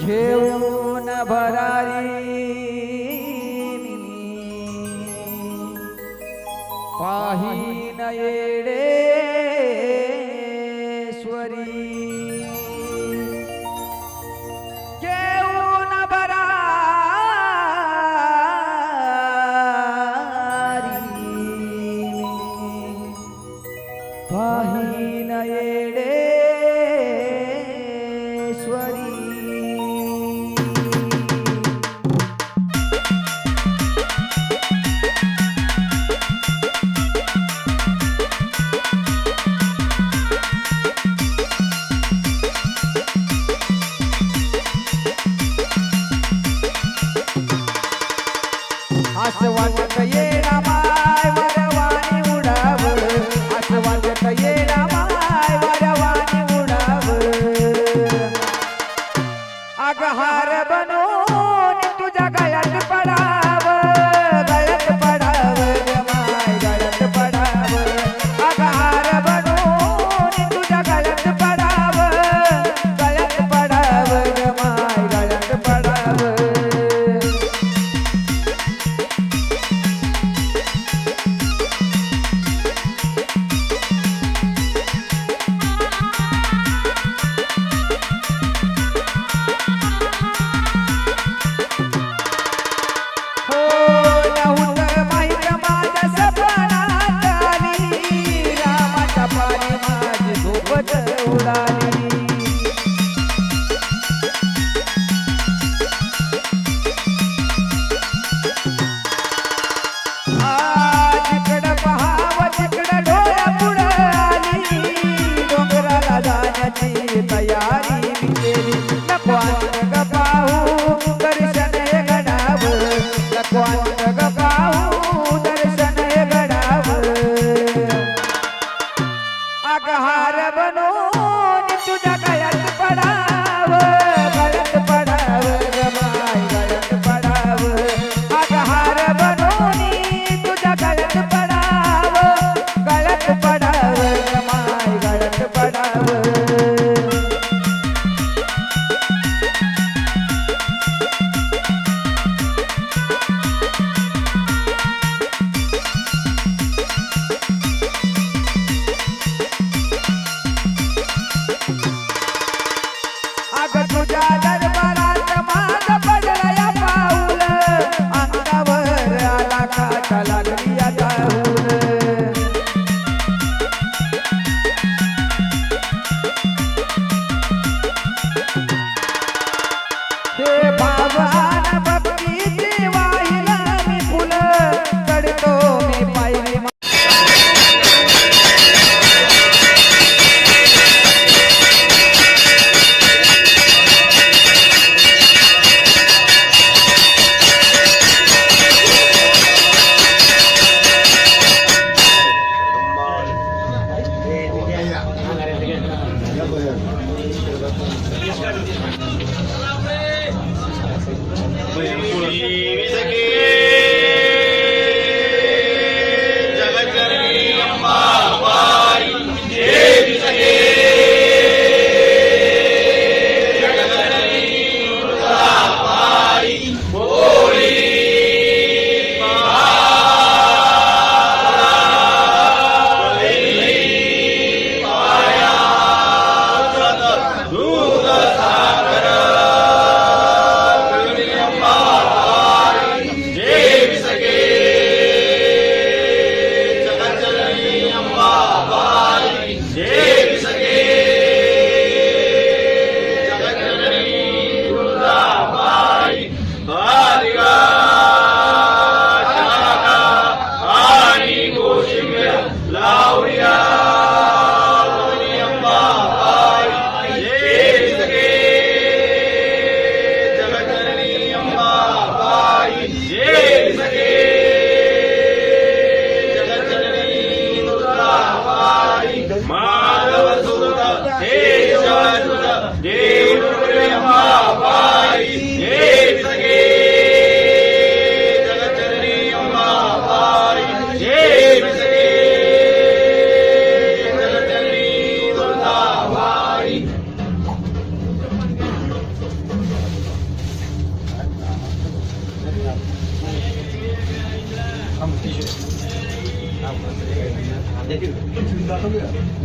घेऊन भरारी पाही नयेडे स्वरी घेऊन भरारी पाही नयेडे I want to pay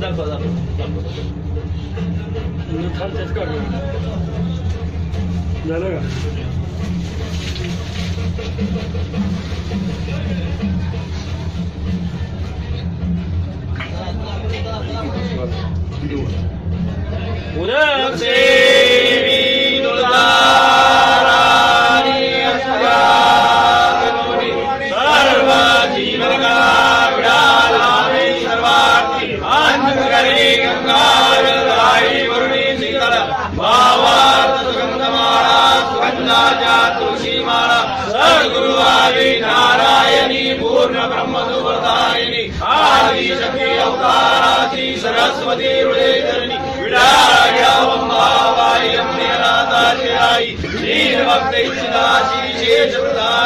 दाखवा दाखवा खालच्याच काढ झालं का? चंदनाच्या तुळशी माळा आदि नारायणी पूर्ण ब्रह्मसुप्रदायिनी आदि शक्ती अवताराची सरस्वती रुळे करणी विडाळ्या वंभावाय शिराई श्री भक्ते शिदाशी शेष प्रसाद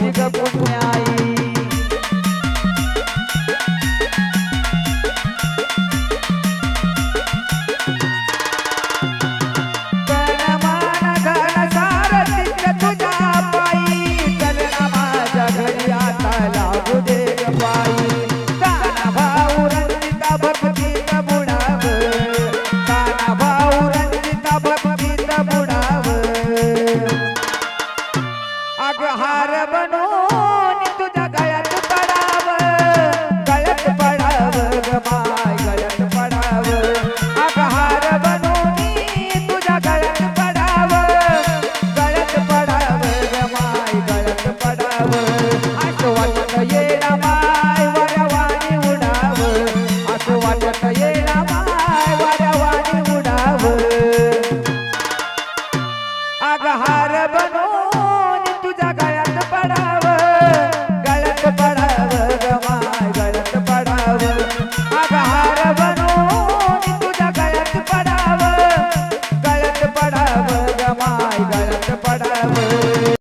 Música cumpleaños.